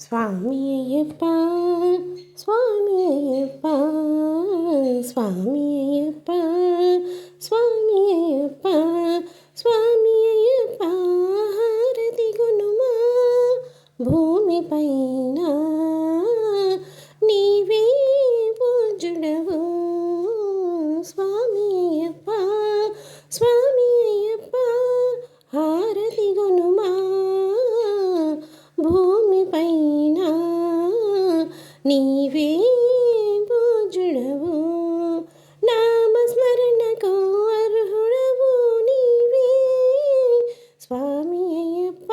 స్వామి అయ్యప్ప స్వామి అయ్యప్ప స్వామి అయ్యప్ప స్వామి అయ్యప్ప స్వామి అయ్యప్ప హారతి గునుమా భూమిపైన నీవే పూజుడవు నామస్మరణకు అర్హుడవు నీవే స్వామి అయ్యప్ప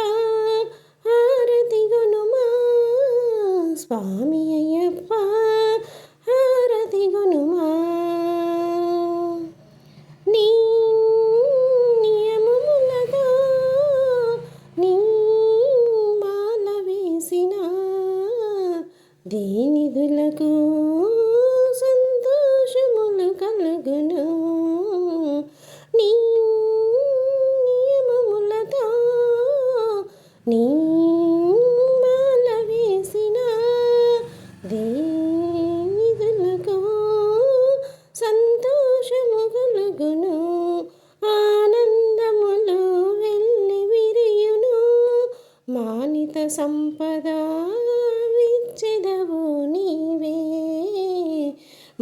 హారతి గునుమా స్వామి అయ్యప్ప దీనిదులకు సంతోషములు కలుగును? నీ నియమములతో నీ మాల వేసిన దేనిదులకు సంతోషము కలుగును? ఆనందములు వెళ్ళి విరియును? మానిత సంపద ఇచ్చెదవు నీవే.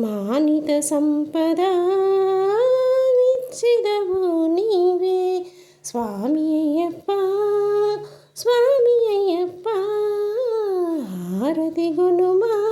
మానిత సంపద ఇచ్చెదవు నీవే. స్వామి అయ్యప్ప స్వామి అయ్యప్ప హారతి గునుమా.